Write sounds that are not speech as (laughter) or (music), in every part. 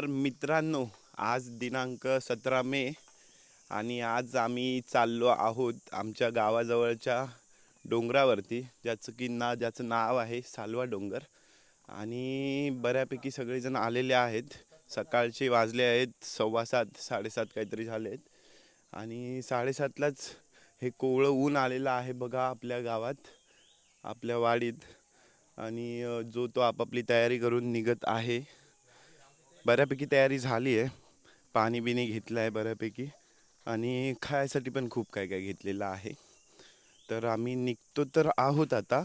तर मित्रांनो आज दिनांक सतरा मे आणि आज आम्ही चाललो आहोत आमच्या गावाजवळच्या डोंगरावरती ज्याचं की ना ज्याचं नाव आहे सालवा डोंगर. आणि बऱ्यापैकी सगळेजण आलेले आहेत. सकाळचे वाजले आहेत सव्वा सात साडेसात काहीतरी झाले आहेत आणि साडेसातलाच हे कोवळं ऊन आलेलं आहे बघा आपल्या गावात आपल्या वाडीत. आणि जो तो आपापली तयारी करून निघत आहे. बऱ्यापैकी तयारी झाली आहे. पाणी बिणी घेतलं आहे बऱ्यापैकी आणि खायसाठी पण खूप काय काय घेतलेलं आहे. तर आम्ही निघतो तर आहोत आता.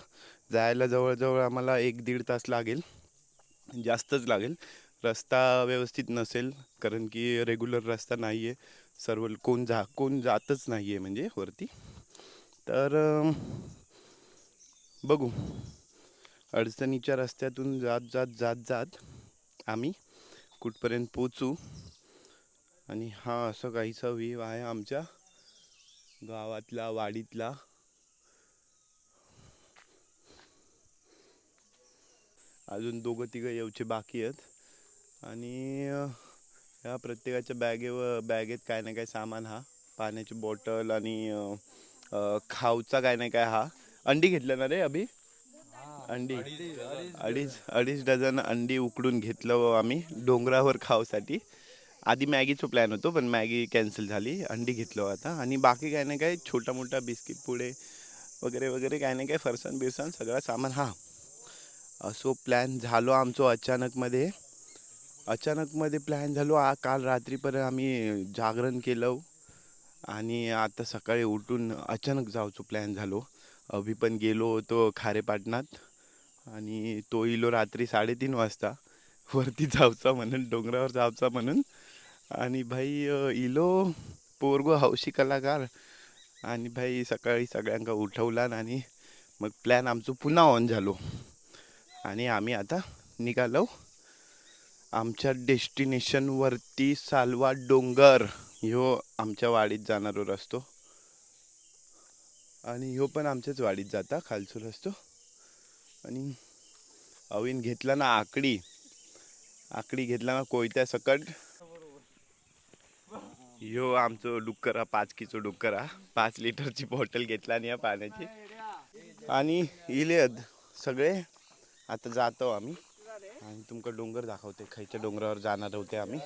जायला जवळजवळ आम्हाला एक दीड तास लागेल. जास्तच लागेल. रस्ता व्यवस्थित नसेल कारण की रेग्युलर रस्ता नाही आहे सर्व कोण जा कोण जातच नाही आहे म्हणजे वरती. तर बघू. अडचणीच्या रस्त्यातून जात जात जात जात आम्ही कुठपर्यंत पोचू? आणि हा असं काहीसा व्ह्यू आहे आमच्या गावातला वाडीतला. अजून दोघं तिघं येऊचे बाकी आहेत. आणि ह्या प्रत्येकाच्या बॅगेवर बॅगेत काय ना काय सामान हा. पाण्याची बॉटल आणि खाऊचा काय ना काय हा. अंडी घेतलं ना रे अभि? अंडी. अडीच अडीच डझन. अंडी उकडून घेतलं आम्ही डोंगरावर खावसाठी. आधी मॅगीचं प्लॅन होतो पण मॅगी कॅन्सल झाली. अंडी घेतलं आता. आणि बाकी काय ना काय छोटा मोठा बिस्किट पुडे वगैरे वगैरे काय ना काय फरसाण बिरसाण सगळं सामान. हा. असो प्लॅन झालो आमचो अचानकमध्ये. अचानकमध्ये प्लॅन झालो. आ काल रात्रीपर्यंत आम्ही जागरण केलं. आणि आता सकाळी उठून अचानक जायचो प्लॅन झालो. अभि पण गेलो होतो खारेपाटणात. आणि तो इलो रात्री साडेतीन वाजता. वरती जावचा म्हणून डोंगरावर जावचा म्हणून. आणि भाई इलो पोरगो हौशी कलाकार. आणि भाई सकाळी सगळ्यांका उठवला आणि मग प्लॅन आमचं पुन्हा ऑन झालो. आणि आम्ही आता निघालो. आमच्या डेस्टिनेशनवरती सालवा डोंगर. ह्यो आमच्या वाडीत जाणारो रस्तो. आणि ह्यो पण आमच्याच वाडीत जाता खालचो रस्तो. आणि अविन घेतला ना आकडी. आकडी घेतला ना कोयत्या सकट. ह्यो आमचो डुक्करा पाच किचो डुक्करा. पाच लिटरची बॉटल घेतला आणि या पाण्याची. आणि इलेद सगळे. आता जातो आम्ही. आणि तुमका डोंगर दाखवते. खायच्या डोंगरावर जाणार होते आम्ही.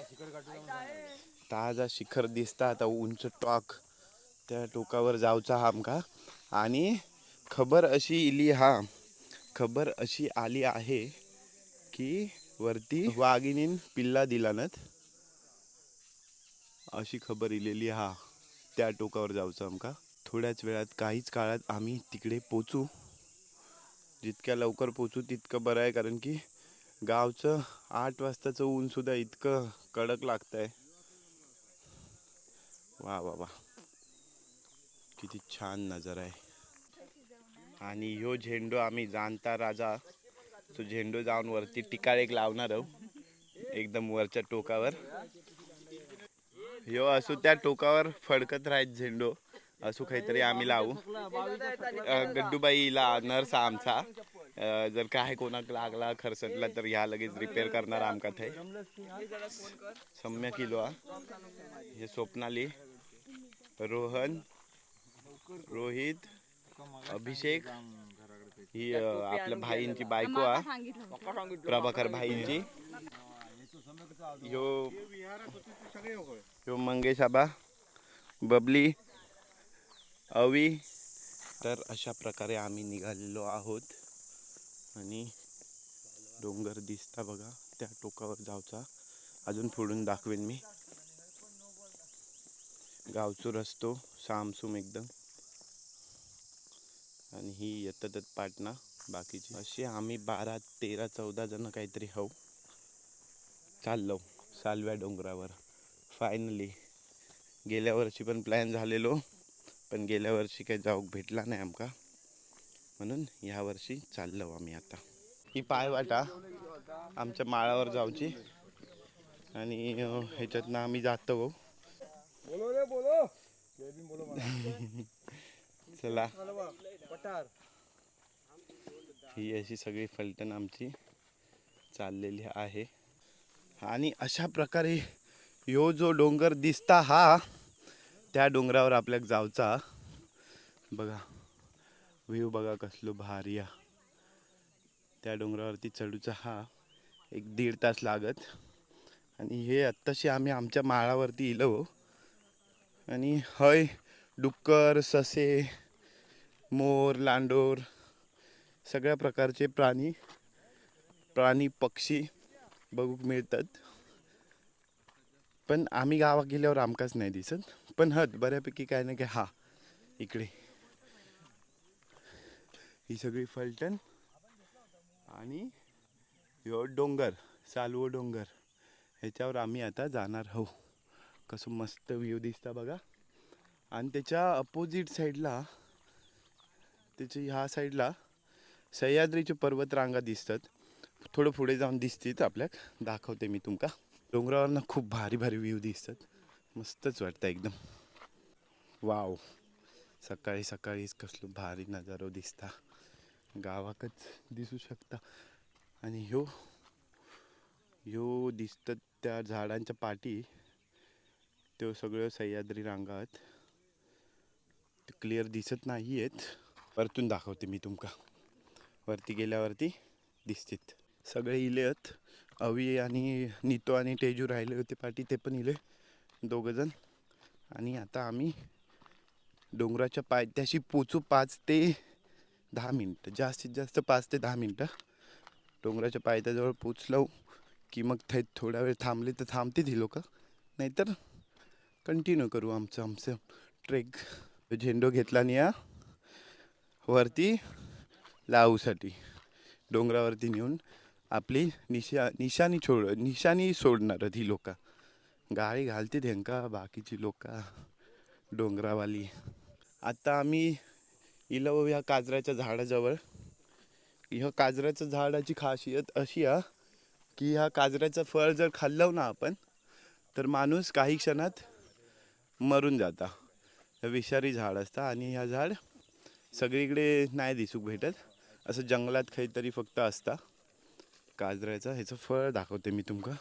ताजा शिखर दिसता. आता उंच टॉक. त्या टोकावर जाऊचा हा आमका. आणि खबर अशी इली हा. खबर अशी आली आहे की वरती वाघिणीन पिल्ला दिला दिलानत. अशी खबर इलेली हा. त्या टोकावर जाऊचं आमका थोड्याच वेळात काहीच काळात आम्ही तिकडे पोचू. जितक्या लवकर पोचू तितकं बरं आहे कारण की गावचं आठ वाजताचं ऊन सुद्धा इतकं कडक लागतंय. वा वा वा. किती छान नजर आहे. आणि ह्यो झेंडू आम्ही जाणता राजा तो झेंडू जाऊन वरती टिकाळ एक लावणार आहोत एकदम वरच्या टोकावर. ह्यो असू त्या टोकावर फडकत राहत झेंडू असू काहीतरी आम्ही लावू. गड्डूबाईला नर्स आहे आमचा जर काय कोणाक लागला खरसटला तर ह्या लगेच रिपेअर करणार आमका थे सम्य किलो हे स्वप्नाली रोहन रोहित अभिषेक ही आपल्या भाईंची बायको हा प्रभाकर भाईंची. यो. यो मंगेश आबा बबली अवी. तर अशा प्रकारे आम्ही निघालेलो आहोत. आणि डोंगर दिसता बघा त्या टोकावर जाऊचा. अजून पुढून दाखवेन मी. गावचो रस्तो सामसूम एकदम. आणि ही येतात पाटणा बाकीची. असे आम्ही बारा तेरा चौदा जण काहीतरी हव चाललो सालव्या डोंगरावर. फायनली गेल्या वर्षी पण प्लॅन झालेलो पण गेल्या वर्षी काही जाऊक भेटला नाही आमका. म्हणून ह्या वर्षी चाललो आम्ही आता. ही पायवाटा आमच्या माळावर जाऊची. आणि ह्याच्यातनं आम्ही जातो भाऊ. (laughs) पठार. ही अशी सगळी फलटण आमची चाललेली आहे. आणि अशा प्रकारे ह्यो जो डोंगर दिसता हा त्या डोंगरावर आपल्याक जावचा. बघा व्ह्यू बघा कसलो भारी हा. त्या डोंगरावरती चढूचा हा एक दीड तास लागत. आणि हे आत्ताशी आम्ही आमच्या माळावरती इलो. आणि हय डुक्कर ससे मोर लांडोर सगळ्या प्रकारचे प्राणी प्राणी पक्षी बघूक मिळतात. पण आम्ही गावात गेल्यावर आमकाच नाही दिसत. पण हत बऱ्यापैकी काय ना काय हा इकडे. ही सगळी फलटण आणि ह्यो डोंगर सालवो डोंगर ह्याच्यावर आम्ही आता जाणार हो. कसं मस्त व्ह्यू दिसता बघा. आणि त्याच्या अपोजिट साईडला त्याची ह्या साईडला सह्याद्रीचे पर्वतरांगा दिसतात. थोडं पुढे जाऊन दिसतात आपल्याक दाखवते मी तुमका. डोंगरावरनं खूप भारी भारी व्ह्यू दिसतात. मस्तच वाटतं एकदम. वाव. सकाळी सकाळीच कसलो भारी नजारो दिसता. गावाकच दिसू शकता. आणि ह्यो ह्यो दिसतात त्या झाडांच्या पाठी त्यो सगळ्यो सह्याद्री रांगा आहेत. क्लिअर दिसत नाही आहेत वरतून दाखवते मी तुमका. वरती गेल्यावरती दिसतील सगळे इले आहेत. अवी आणि नितो आणि तेजू राहिले होते पाठी ते पण इले दोघंजण आणि आता आम्ही डोंगराच्या पायथ्याशी पोचू पाच ते दहा मिनटं. जास्तीत जास्त पाच ते दहा मिनटं. डोंगराच्या पायथ्याजवळ पोचलो की मग थेट थोडा वेळ थांबले तर थांबते ती लोक. नाहीतर कंटिन्यू करू आमचं आमचं ट्रेक झेंडो घेतला आणि या वरती लावूसाठी. डोंगरावरती नेऊन आपली निशा निशाणी छोड निशाणी सोडणार ही लोक. गाळी घालते त्यांका बाकीची लोक डोंगरावाली. आता आम्ही इलो ह्या काजऱ्याच्या झाडाजवळ. ह्या काजऱ्याच्या झाडाची खासियत अशी आहे की ह्या काजऱ्याचं फळ जर खाल्लं ना आपण तर माणूस काही क्षणात मरून जाता. विषारी झाड असतं आणि ह्या झाड सगळीकडे नाही दिसूक भेटत. असं जंगलात काहीतरी फक्त असता. काजऱ्याचं ह्याचं फळ दाखवते मी तुमका.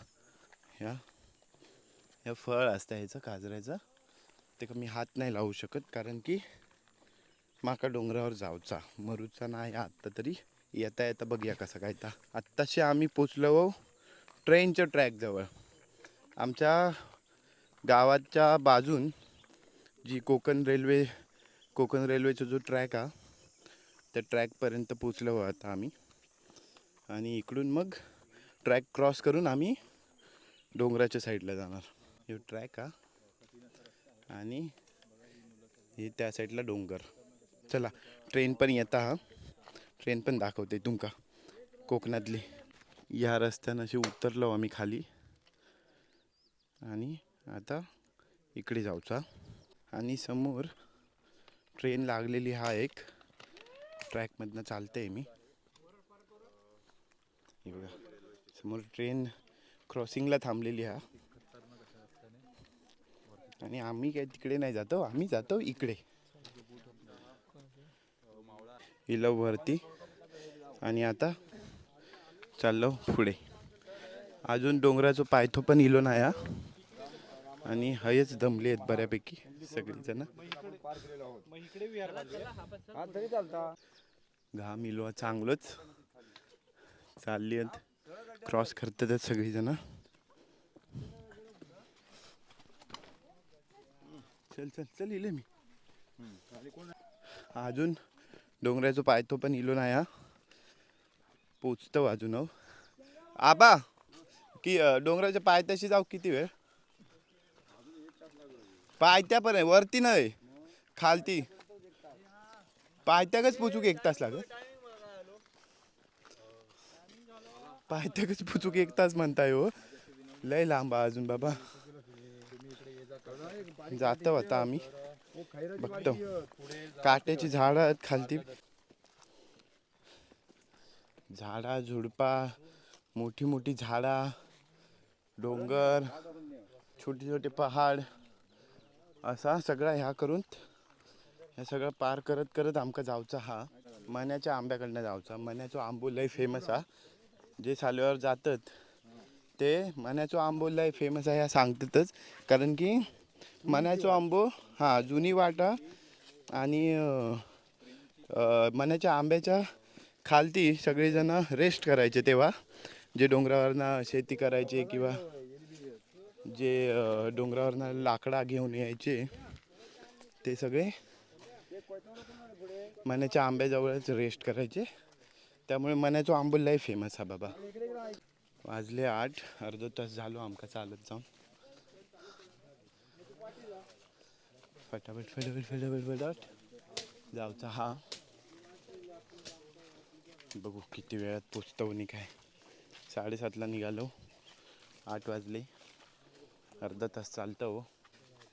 ह्या ह्या फळ असतं ह्याचं काजऱ्याचं ते का मी हात नाही लावू शकत कारण की माका डोंगरावर जाऊचा. मरूचा नाही आत्ता तरी. येता येता बघूया कसं काय ता आत्ताशी आम्ही पोचलो हो ट्रेनच्या ट्रॅकजवळ आमच्या गावाच्या बाजून जी कोकण रेल्वे कोकण रेल्वेचा जो ट्रॅक हा त्या ट्रॅकपर्यंत पोचलो आता आम्ही. आणि इकडून मग ट्रॅक क्रॉस करून आम्ही डोंगराच्या साईडला जाणार. हे ट्रॅक हा. आणि हे त्या साईडला डोंगर. चला ट्रेन पण येता हा. ट्रेन पण दाखवते तुमका. कोकणातली या रस्त्यानं अशी उतरलो आम्ही खाली. आणि आता इकडे जाऊचा. आणि समोर ट्रेन लागलेली हा एक. ट्रॅकमधनं चालते मी. हे बघा. समोर ट्रेन क्रॉसिंगला थांबलेली हा. आणि आम्ही काय तिकडे नाही जातो आम्ही जातो इकडे. इलो वरती आणि आता चाललो पुढे. अजून डोंगराचं पायथो पण इलो नाही हा. आणि हयच दमले आहेत बऱ्यापैकी सगळेजण. घाम इलो चांगलंच. चालली आहेत. क्रॉस करतात सगळीजण. चल चल चल इले मी. अजून डोंगराचं पायथो पण इलो नाही हा. पोचतो अजून हो. आबा की अं, डोंगराच्या पायथ्याशी जाऊ किती वेळ? पायथ्या पण आहे वरती नाही. खालती. पायथ्याकच पोचूक एक तास लागत पायथ्याकच पोचूक एक तास म्हणताय हो. लय लांब अजून बाबा. जातो आता आम्ही. बघतो. काट्याची झाडं आहेत खालती. झाडा झुडपा मोठी मोठी झाडा डोंगर छोटे छोटे पहाड. असा सगळा ह्या करून हे सगळं पार करत करत आमका जावचा हा. मण्याच्या आंब्याकडनं जावचा. मण्याचो आंबो लय फेमस हा. जे सालव्यावर जातात ते मण्याचो आंबो लय फेमस आहे ह्या सांगतातच. कारण की मण्याचो आंबो हा जुनी वाटा आणि मण्याच्या आंब्याच्या खालती सगळेजण रेस्ट करायचे तेव्हा. जे डोंगरावरनं शेती करायचे किंवा जे डोंगरावरनं लाकडा घेऊन यायचे ते सगळे मण्याच्या आंब्याजवळच रेस्ट करायचे. त्यामुळे मण्याचो आंबो लय फेमस हा बाबा. वाजले आठ अर्धा तास झालो आमका चालत जाऊन. फटाफट फटाफट फटाफट फटाफट. जाऊचा हा. बघू किती वेळात पोचतो आणि काय. साडेसातला निघालो. आठ वाजले. अर्धा तास चालतं. हो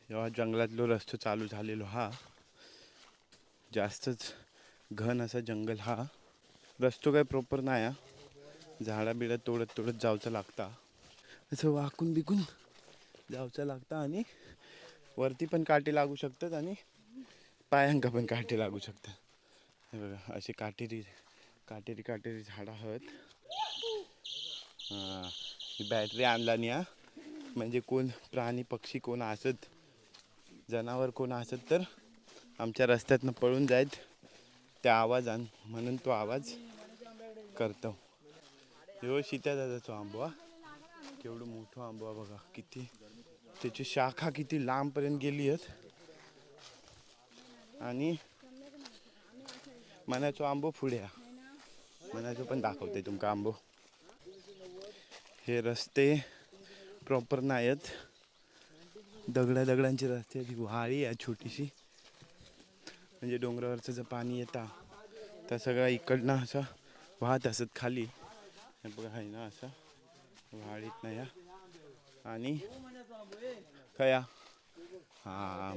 जेव्हा जंगलातलो रस्तो चालू झालेलो हा जास्तच घन असा जंगल हा. रस्तो काय प्रॉपर नाही हा झाडा बिडा तोडत तोडत जावचं लागता. असं वाकून बिकून जावचं लागतं आणि वरती पण काटे लागू शकतात आणि पायांका पण काटे लागू शकतात. हे बघा असे काटेरी काटेरी काटेरी झाडं आहेत ही बॅटरी आणला नाही हा. म्हणजे कोण प्राणी पक्षी कोण असत जनावर कोण असत तर आमच्या रस्त्यातनं पळून जायत. त्या आवाजान म्हणून तो आवाज करतो. ह्यो सीत्या दादाचो आंबो हा. केवढं मोठं आंबो बघा किती. त्याची शाखा किती लांबपर्यंत गेली आहेत. आणि मनाचो आंबो पुढे हा. मनाचो पण दाखवते तुमका आंबो. हे रस्ते प्रॉपर नाही आहेत दगड्या दगडांचे रस्ते आहेत. वाळी आहे छोटीशी. म्हणजे डोंगरावरचं जर पाणी येता तर सगळं इकडनं असं वाहत असत खाली. बघा आहे ना असं? व्हाळीत नाही आणि खया. हा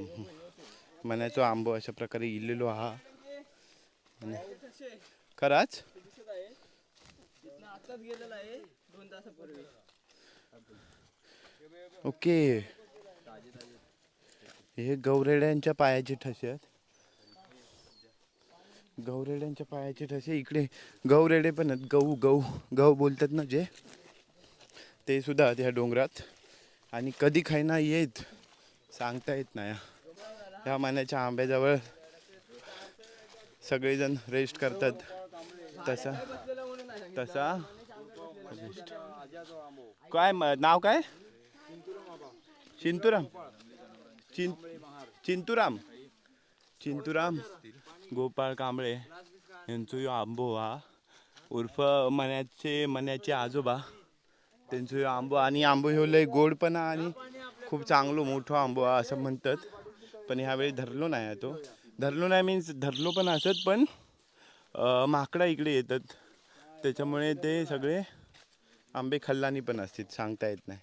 मनाचो आंबो अशा प्रकारे इलेलो हा. खराच? ओके. हे गौरेड्यांच्या पायाचे ठसे आहेत. गौरेड्यांच्या पायाचे ठसे इकडे. गौरेडे पण आहेत. गहू गहू गहू बोलतात ना जे? ते सुद्धा त्या डोंगरात. आणि कधी खायना येत. सांगता येत नाही. ह्या मान्याच्या आंब्याजवळ सगळेजण रेस्ट करतात. तसा तसा. काय म- नाव काय? चिंतुराम. चिं चिंतुराम. चिंतुराम. गोपाळ कांबळे यांचो ह्यो आंबो हा. उर्फ मन्याचे मन्याचे आजोबा. त्यांचो ह्यो आंबो आणि आंबो ह्यो लय गोड पण आणि खूप चांगलो मोठो आंबो हा असं म्हणतात. पण ह्यावेळी धरलो नाही तो. धरलो नाही मीन्स धरलो पण असत पण माकडा इकडे येतात. त्याच्यामुळे ते सगळे आंबे खल्लानी पण असतात सांगता येत नाही.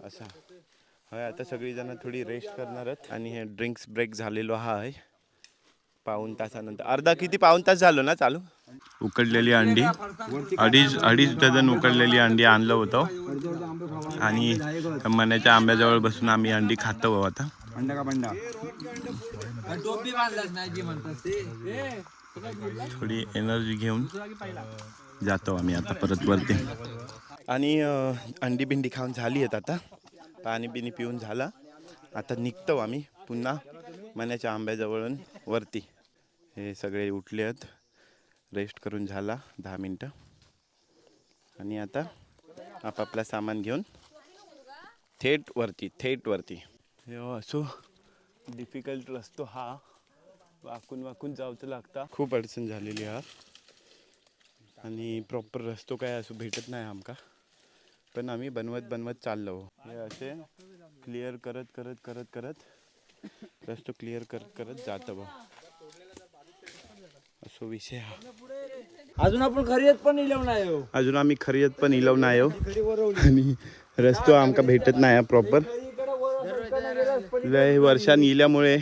असा. होय आता सगळीजणं थोडी रेस्ट करणार आहेत आणि हे ड्रिंक्स ब्रेक झालेलो हा आहे. पाऊन तासानंतर. अर्धा किती? पाऊन तास झालो ना चालू? उकडलेली अंडी. अडीच अडीच डझन उकडलेली अंडी आणलं होतं. आणि मण्याच्या आंब्याजवळ बसून आम्ही अंडी खातो आता. थोडी एनर्जी घेऊन जातो आम्ही आता परत वरती. आणि अंडी बिंडी खाऊन झाली आहेत आता. पाणी बिणी पिऊन झाला. आता निघतो आम्ही पुन्हा मण्याच्या आंब्याजवळून वरती. हे सगळे उठले आहेत रेस्ट करून झाला दहा मिनटं. आणि आता आपापला सामान घेऊन थेट वरती थेट वरती. हे हो, असो डिफिकल्ट रस्तो हा. वाकून वाकून जावचं लागता. खूप अडचण झालेली हा. आणि प्रॉपर रस्तो काय असो भेटत नाही आमका. पण आम्ही बनवत बनवत चाललो. हे असे क्लिअर करत करत करत करत रस्तो क्लिअर करत करत जातं बा. विषय अजून आपण खरी पण इलव नाही हो. अजून आम्ही खरीयत पण इलव नाही हो. आणि रस्तो आमका भेटत नाही प्रॉपर लय वर्षांनी इल्यामुळे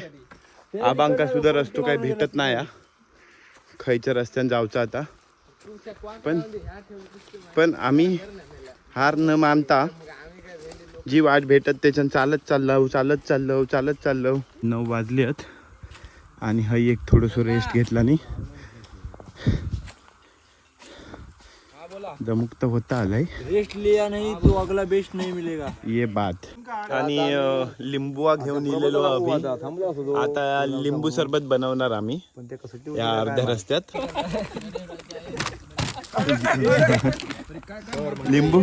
आबांका सुद्धा रस्तो काही भेटत नाही हा. खयच्या रस्त्याने जावचं आता. पण पण आम्ही हार न मानता जी वाट भेटत त्याच्यानं चालत चाललो चालत चाललो चालत चाललो नऊ वाजले आहेत आणि हा एक थोडंसं रेस्ट घेतला नाही. जमुक तर होता आलाय रेस्ट लिया नाही तो अगला बेस्ट नाही मिलेगा. ये बात. आणि लिंबुआ घेऊन इलेलो आम्ही. आता लिंबू सरबत बनवणार आम्ही. या अर्ध्या रस्त्यात. लिंबू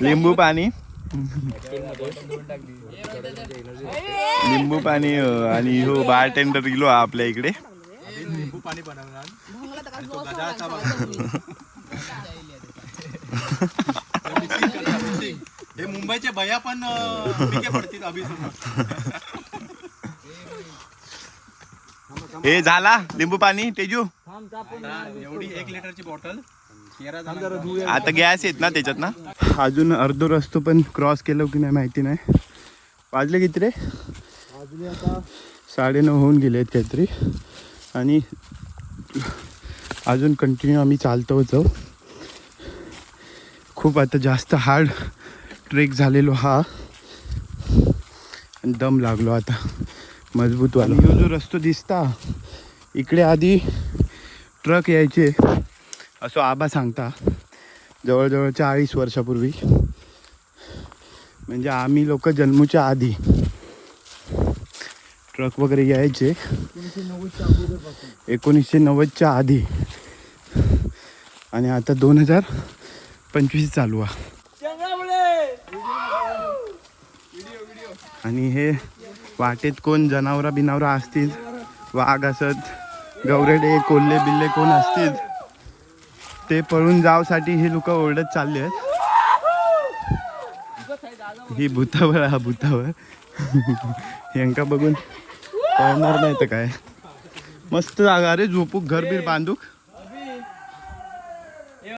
लिंबू पाणी. लिंबू पाणी आणि हो बारटेंडर गेलो आपल्या इकडे. हे मुंबईचे भया पण अं, पिके पडतील अभिसोबत हे झाला लिंबू पाणी तेजू? एवढी एक लिटरची बॉटल. आता गॅस येत ना त्याच्यात ना? अजून अर्धो रस्तो पण क्रॉस केलो की नाही माहिती नाही. वाजले किती रे? साडेनऊ होऊन गेले आहेत काहीतरी. आणि अजून कंटिन्यू आम्ही चालतो जाऊ खूप आता जास्त हार्ड ट्रेक झालेलो हा. आणि दम लागलो आता. मजबूत वाला. हा जो रस्तो दिसता इकडे आधी ट्रक यायचे. असं आबा सांगता जवळजवळ चाळीस वर्षापूर्वी. म्हणजे आम्ही लोक जन्मूच्या आधी. ट्रक वगैरे यायचे. एकोणीसशे नव्वदच्या आधी. आणि आता दोन हजार पंचवीस चालू आहे. आणि हे वाटेत कोण जनावरा बिनावरा असतील? वाघ असत गवरेडे कोल्हे बिल्ले कोण असतील? ते पळून जावसाठी ही लोक ओरडत चालले आहेत. ही भूतावळ हा भूतावळ. (laughs) यांका बघून कळणार नाही तर काय. मस्त जागा अरे झोपूक घर बीर बांधूक.